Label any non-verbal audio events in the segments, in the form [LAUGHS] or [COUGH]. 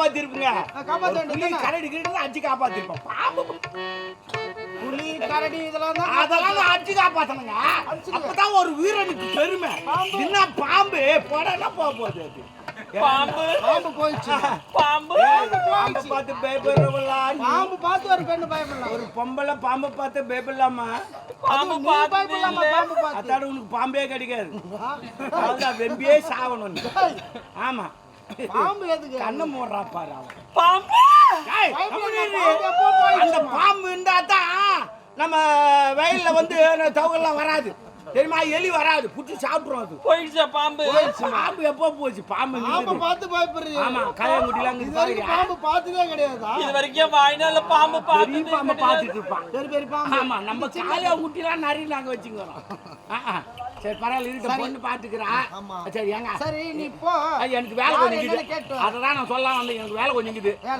ஆனா நான் கூட காப்பாத்திருப்பேங்க காப்பாத்த ஒரு புலி வேண்டியதுதானே? கரடி கிட்ட அடிச்சு காப்பாத்திருப்பேன் பாம்பு புலி கரடி இதெல்லாம் தான் அதெல்லாம் அடிச்சு காப்பாத்தணுங்க. அப்பதான் ஒரு வீரனுக்கு பெருமை. என்ன பாம்பு? போடனா போக போகுது அது. பாம்பு. பாம்பு போயிடுச்சு. பாம்பு. பாம்பு பார்த்து பயப்படுறவளா பாம்பு பார்த்து ஒரு பெண்ணு பயப்படலாம். ஒரு பொம்பளை பாம்பு பார்த்து பயப்படலாமா? பாம்பு பயப்படலாமா பாம்பு பார்த்து? அத்தாட உனக்கு பாம்பே கிடைக்காது. அதான் வெம்பியே சாவணும். ஆமா. பாம்பு எதுக்கு? கண்ணை மூடுறா பாரு அவன். பாம்பு? அந்த பாம்பு இருந்தா தான் நம்ம வயல்ல வந்து தவகெல்லாம் வராது. தெரியுமா? எலி வராது. புடிச்சு சாப்பிட்டுரும் அது. போயிடுச்சா பாம்பு? பாம்பு எப்போ போச்சு? பாம்பு பாம்பு. பார்த்து பயப்படுறீங்க. ஆமா கல்யாங்குடிலாம் இது வரைக்கும் பாம்பு பார்த்ததே கிடையாதா? இது வரைக்கும் வாய்னால பாம்பு பார்த்து பாம்பை பார்த்துட்டு இருப்பான். பெரிய பெரிய பாம்பு. ஆமா நம்ம காலையாங்குட்டிலாம் நிறைய நாங்க வச்சுக்கிறோம். சரி பரவாயில்ல இருக்க பொண்ணு பாத்துக்கிறா. ஆமா. சரி ஏங்க. சரி நீ போ. அது எனக்கு வேலை கொஞ்சம் அதை தான் நான் சொல்ல வந்தேன் எனக்கு வேலை கொஞ்சம்.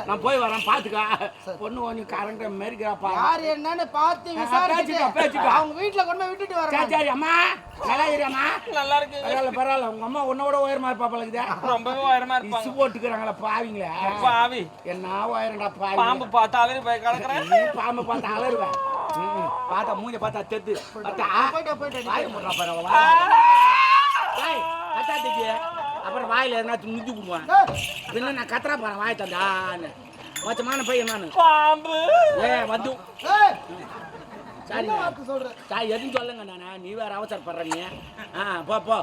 நான் போய் வரேன் பாத்துக்கா. பொண்ணு கொஞ்சம் கரண்ட் மாரிக்கிறாப்பா யார் என்னன்னு பார்த்து பேசிக்கோ, விசாரிச்சுட்டு பேசிக்கோ. அவங்க வீட்டுல கொண்டு போய் விட்டுட்டு வரேன் சரி அம்மா. நல்லா இருமா நல்லா இருக்கு பரவாயில்ல பரவாயில்ல. உங்க அம்மா உன்னோட உயரமா இருப்பா பழகுதா ரொம்பவே உயரமா இசு இருப்பாங்க போட்டுக்கிறாங்களா பாவிங்களே. பாவி. என்ன பாவி. பாம்பு பார்த்தாலே போய் கிடக்குறேன். நீ பாம்பை பார்த்து அலறுவேன். பார்த்தா மூஞ்ச பார்த்தா தெத்து கத்தாத்துக்கு அப்புறம் வாயில எதனா நுஞ்சு விடுவான் பின்ன நான் கத்துறா போறேன் வாய் தந்தான்னு மொத்தமான பையன் நானு. பாம்பு. ஏ வந்து சரி. என்ன வார்த்தை சொல்ற? சாய் எதுவும் சொல்லுங்க நானே. நீ வேற அவசரப்படுற நீ. ஆ போ போ.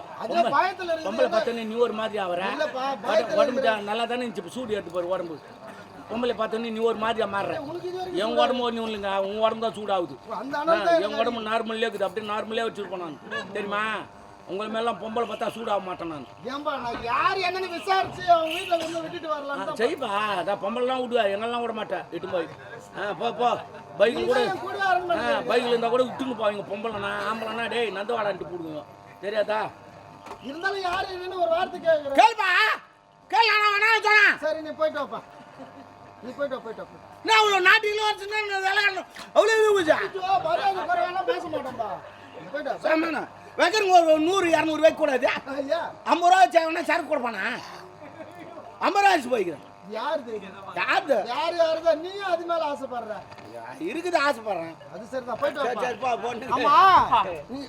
பொம்பளை நீ ஒரு மாதிரி ஆவற. உடம்பு- பயத்துல உடம்பு தான் நல்லா தானே இருந்துச்சு சூடு எடுத்து போற உடம்பு. பொம்பளை பார்த்தோன்னே நீ ஒரு மாதிரியா மாறுற. என் உடம்பு ஒன்றும் இல்லைங்க. உன் உடம்பு தான் சூடாகுது. என் உடம்பு நார்மல்லே இருக்குது. அப்படியே நார்மலே வச்சிருப்பேன் நான். தெரியுமா? உங்களை மேலாம் பொம்பளை பார்த்தா சூடாக மாட்டேன் நான். ஏன்பா நான் யார் என்னன்னு விசாரிச்சு அவங்க வீட்டுல கொண்டு விட்டுட்டு வரலாம் ஆ, செய்ப்பா. அதான் பொம்பளைலாம் விடுவா எங்கெல்லாம் விட மாட்டேன் இட்டு போய். ஆ போ போ. பைக்கில் கூட ஆ பைக்கில் இருந்தால் கூட விட்டுன்னு போவீங்க. பொம்பளைனா ஆம்பளைனா டேய் நந்து வாடான்ட்டு போடுங்க தெரியாதா? இருந்தாலும் யார் என்னன்னு ஒரு வார்த்தை கேட்குறேன் கேள்ப்பா. கேள் நான் வேணா சொன்னேன் சரி நீ போயிட்டு வாப்பா. நீ போயிட்டு போயிட்டு. நான் அவ்வளோ நாட்டில் விளையாடணும் அவ்வளோ இது பூஜா பேச மாட்டோம்பா. போயிட்டு வைக்கிறங்க ஒரு நூறு இரநூறு வைக்க கூடாது ஐயா. ஐம்பது ரூபா வச்சாங்கன்னா சரக்கு கொடுப்பானா ஐம்பது ரூபா வச்சு போய்க்கிறேன். யார் தெரியும் யாரு? யார் யாருதா நீயும் அது மேல ஆசைப்படுற. இருக்குது ஆசைப்படுறேன். அது சரிதான் போயிட்டு சரிப்பா பொண்ணு ஆமா நீ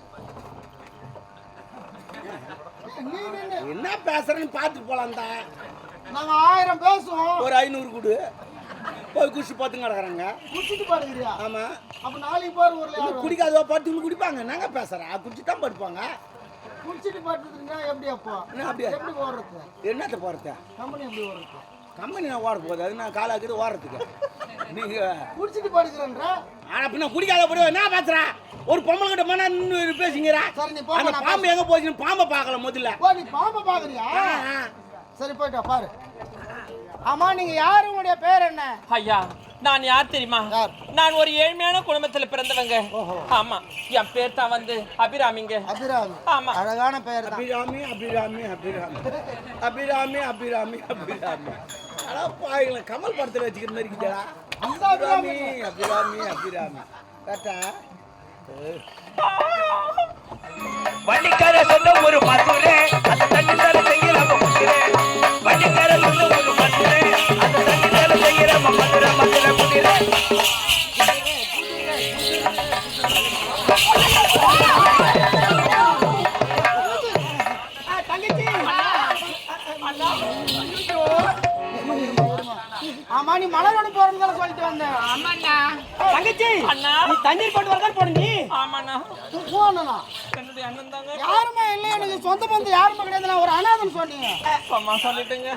நீ என்ன பேசுறேன்னு பார்த்துட்டு போலாம் தான் நாங்க ஆயிரம் பேசுவோம். ஒரு ஐநூறு கொடு. போய் குடிச்சு பார்த்து கிடக்குறாங்க. குடிச்சிட்டு பாடுகிறியா ஆமா. அப்ப நாளைக்கு போற ஊர்ல யாரும். குடிக்காதவா பட்டுன்னு குடிப்பாங்க. நாங்க பேசுறேன் குடிச்சு தான் படுப்பாங்க. குடிச்சிட்டு பாட்டுருந்தா எப்படி அப்போ? அப்படியா எப்படி ஓடுறது? என்னத்த போறது கம்பெனி எப்படி ஓடுறது? கம்பெனி நான் ஓட போகுது? அது நான் காலாக்குது ஓடுறதுக்கு. நீங்க குடிச்சிட்டு பாடுகிறேன்ற ஆனா பின்ன குடிக்காத போய் என்ன பேசுற? ஒரு பொம்பளை கிட்ட நின்னு பேசுங்கிறா அந்த பாம்பு எங்க போச்சுன்னு பாம்பை பார்க்கல முதல்ல. நீ பாம்பை பாக்குறியா. சரி போயிட்டு பாரு. ஆமா நீங்க யாரு? உங்களுடைய பேர் என்ன? ஐயா நான் யார் தெரியுமா? நான் ஒரு ஏழ்மையான குடும்பத்துல பிறந்தவங்க. ஆமா என் பேர் தான் வந்து அபிராமிங்க. அபிராமி. ஆமா. அழகான பெயர் தான். அபிராமி அபிராமி அபிராமி. அபிராமி அபிராமி அபிராமி. அடா பாய்களை கமல் படத்துல வச்சுக்கிற மாதிரி இருக்குதா அந்த அபிராமி அபிராமி அபிராமி கரெக்டா? வண்டிக்கார சொன்ன ஒரு மதுரை. மலரோட போறதுனால சொல்லிட்டு வந்தேன். ஆமாண்ணா. தங்கச்சி அண்ணா. நீ தண்ணீர் கொண்டு வரதான் போன? நீ ஆமாண்ணா போனா என்னுடைய அண்ணன் தாங்க. யாருமே இல்லை எனக்கு சொந்த பந்தம் யாருமே கிடையாது நான் ஒரு அனாதன் சொன்னீங்க. அம்மா சொல்லிட்டுங்க.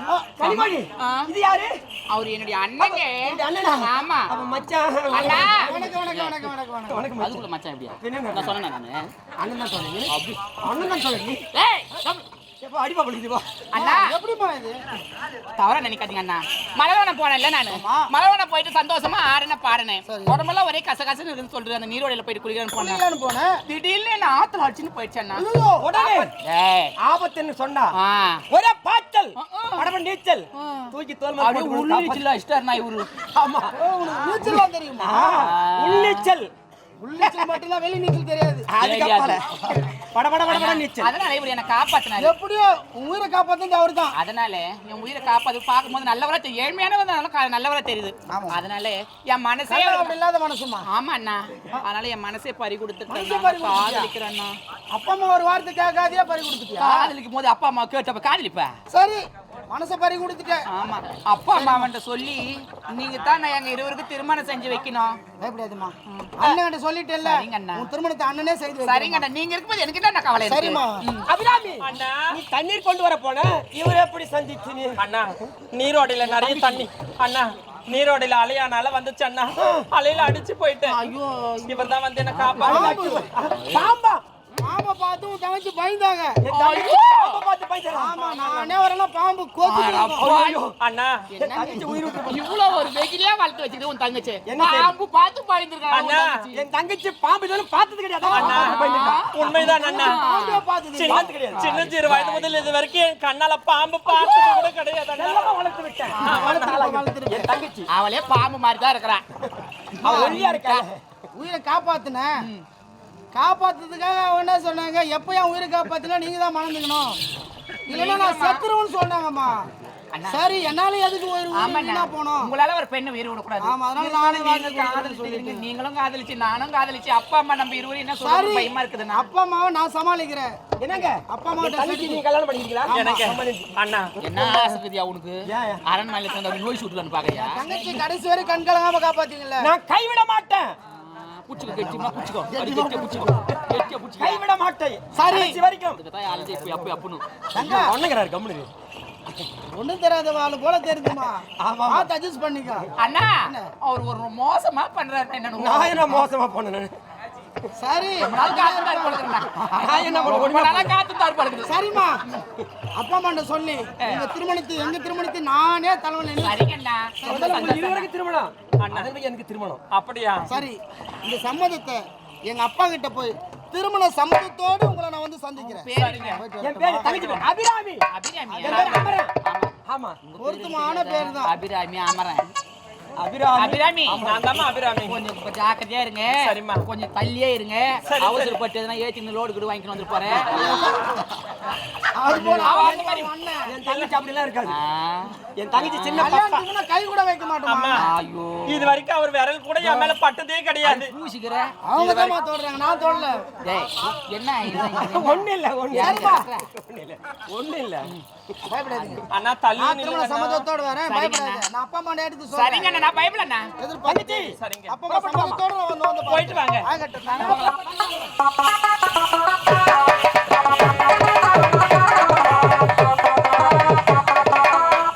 இது யாரு? அவர் என்னுடைய அண்ணங்க. இந்த அண்ணனா? ஆமா. மச்சான் அண்ணா. வணக்கம் வணக்கம் வணக்கம் வணக்கம் வணக்கம். அதுக்குள்ள மச்சான் எப்படியா நான் சொன்னேன் நானு அண்ணன் தான் சொன்னீங்க. அண்ணன் தான் சொன்னீங்க. ஏய். அடிப்பா பழுக்குது வா அண்ணா. எப்படிம்மா இது? தவறா நினைக்காதீங்க அண்ணா. மலவனம் போனேன்ல நானு. மலவனம் போயிட்டு சந்தோஷமா ஆடினேன் பாடினேன் உடம்பெல்லாம் ஒரே கசகசன்னு இருக்குன்னு சொல்றது. அந்த நீரோடையில போயிட்டு குளிக்கிறேன்னு போனேன். திடீர்னு என்ன ஆத்துல அடிச்சுன்னு போயிடுச்சு அண்ணா. ஐயோ, உடனே. ஆபத்துன்னு சொன்னா. ஒரே பாய்ச்சல். நீச்சல். தூக்கி தோல் அப்படியே போட்டு உள்ளு காப்பாத்து. வச்சுல இஷ்டம் இவரு. ஆமா. ஓ, உனக்கு நீச்சல்லாம் தெரியுமா? வெளி நீச்சல் தெரியாது. [LAUGHS] பட பட பட பட நீச்சல். அதனால இவர் என்ன காப்பாத்தினாரு. எப்படியோ உன் உயிரை காப்பாத்தது அவர் தான் அதனால என் உயிரை காப்பாத்து பார்க்கும்போது நல்லவரா தெரியும் கா- நல்லவரா தெரியுது. அதனால என் மனசே இல்லாத மனசுமா ஆமா அண்ணா அதனால என் மனசே பறி கொடுத்துட்டேன் மனசே பறி கொடுத்துட்டியா? காதலிக்கிறேன் அண்ணா அப்பா அம்மா ஒரு வார்த்தை கேட்காதே பறி கொடுத்துட்டியா? காதலிக்கும் போது அப்பா அம்மா கேட்டப்ப காதலிப்ப? சரி. மனசை பறி கொடுத்துட்டேன் ஆமா. அப்பா அம்மா அவன்கிட்ட சொல்லி நீங்க தான் நான் எங்க இருவருக்கும் திருமணம் செஞ்சு வைக்கணும். பயப்படாதுமா அண்ணன் சொல்லிட்டேல்ல சரிங்க அண்ணா. உன் திருமணத்தை அண்ணனே செய்து. சரிங்க அண்ணா. நீங்க இருக்கும்போது எனக்கு என்ன கவலை இருக்கு? சரிம்மா. ம். அபிராமி அண்ணா. நீ தண்ணீர் கொண்டு வர போன? இவர் எப்படி சந்திச்சு நீ? அண்ணா நீரோடையில நிறைய தண்ணி. அண்ணா நீரோடையில அலையானால வந்துச்சு அண்ணா. அலையில அடிச்சு போயிட்டேன். ஐயோ. இவர் தான் வந்து என்ன காப்பாத்து பாம்பா. பாம்பை பார்த்து உன் தங்கச்சி பயந்தாங்க. ஆமா நானே வரலாம் பாம்பு அண்ணா. இவ்வளவு ஒரு வெகிலியா வளர்த்து வச்சுக்கிட்டு உன் தங்கச்சி? பாம்பு பார்த்து பயந்துருக்காங்க அண்ணா. என் தங்கச்சி பாம்பு இதுவரை பார்த்தது கிடையாது. உண்மைதான் அண்ணா. பார்த்தது கிடையாது. சின்ன சிறு வயது முதல் இது வரைக்கும் என் கண்ணால பாம்பு பார்த்தது கூட கிடையாது வளர்த்து விட்டேன். என் தங்கச்சி. அவளே பாம்பு மாதிரி தான் இருக்கிறான் அவ ஒல்லியா இருக்கா? உயிரை காப்பாத்துன. காப்பாத்துறதுக்காக என்ன சொன்னாங்க? எப்போ என் உயிரை காப்பாத்தினா நீங்க தான் மறந்துக்கணும். இல்லைன்னா நான் செத்துருவேன்னு சொன்னாங்கம்மா. சரி என்னால எதுக்கு உயிர் போனோம் உங்களால ஒரு பெண்ணு உயிர் விடக்கூடாது ஆமா, அதனால நானே நீங்க வாழ்க்கை காதலிச்சு கொடுக்குறேன்னு சொல்லிட்டு. நீங்களும் காதலிச்சு நானும் காதலிச்சு அப்பா அம்மா நம்ம இருவரும் என்ன சொல்றது? பயமா இருக்குதுண்ணா. அப்பா அம்மாவை நான் சமாளிக்கிறேன். என்னங்க? அப்பா அம்மா தங்கச்சி நீங்க கல்யாணம் பண்ணிக்கிறீங்களா? எனக்கு அண்ணா. என்ன ஆசைக்குதியா உனக்கு? அரண்மனையில நோய் சுட்டுலான்னு பாக்கையா தங்கச்சி கடைசி வரை கண் கலங்காம காப்பாத்தீங்கல்ல நான் கைவிட மாட்டேன். புடிச்சுக்கோ கெட்டிமா புடிச்சுக்கோ அடி கெட்டியா புடிச்சுக்கோ கெட்டியா புடிச்சுக்கோ கைவிட மாட்டேன். சரி. கடைசி வரைக்கும். அதுக்கு தான் அழுது இப்போ அப்போ அப்புன்னு தங்க. ஒண்ணுங்கிறாரு கம்முனு. ஒண்ணும் தெரியாத ஆளு போல தெரியுதுமா? பார்த்து அட்ஜஸ்ட் பண்ணிக்கோ. அண்ணா அவர் ஒரு மோசமா பண்றாரு என்ன நான் என்ன மோசமா பண்ணேன்? சரி. சரிம்மா. அப்பா அம்மாண்ட சொல்லி எங்க திருமணத்தை எங்க திருமணத்தை நானே உங்க இருவருக்கு திருமணம். எனக்கு திருமணம். அப்படியா? சரி இந்த சம்மதத்தை எங்க அப்பா கிட்ட போய் திருமண சம்மதத்தோடு உங்களை நான் வந்து சந்திக்கிறேன். என் பேரு தங்கச்சி. பேரு அபிராமி. அபிராமி ஆமா. பொருத்தமான பேர் தான். அபிராமி அமரன். அபிராமி. அபிராமி. நான் தான் அபிராமி. கொஞ்சம் ஜாக்கிரதையா இருங்க. சரிம்மா. கொஞ்சம் தள்ளியே இருங்க. சரி. அவசரப்பட்டு எதுனா ஏத்தி லோடு கூட வாங்கிட்டு வந்து போறேன். அது போல அவ அவன் அந்த மாதிரி. அண்ணன். என் தங்கச்சி அப்படிலாம் இருக்காது. ஆ, என் தங்கச்சி சின்ன கை கூட வைக்க மாட்டோமா? ஐயோ. இது வரைக்கும் அவர் விரல் கூட என் மேல பட்டதே கிடையாது. பூசிக்கிற. அவங்க தான் தோடுறாங்க. நான் தோடல. டேய் என்ன? ஒண்ணு இல்ல ஒண்ணு இல்ல. ஒண்ணு இல்ல. பயப்படாதீங்க. அண்ணா தள்ளி நான் வரேன். அப்பா அம்மா எடுத்து சொல்றேன். அண்ணா. பயப்பட அண்ணா சரிங்க அப்போ சமூகத்தோட வந்து போயிட்டு வாங்க. ஆகட்டும்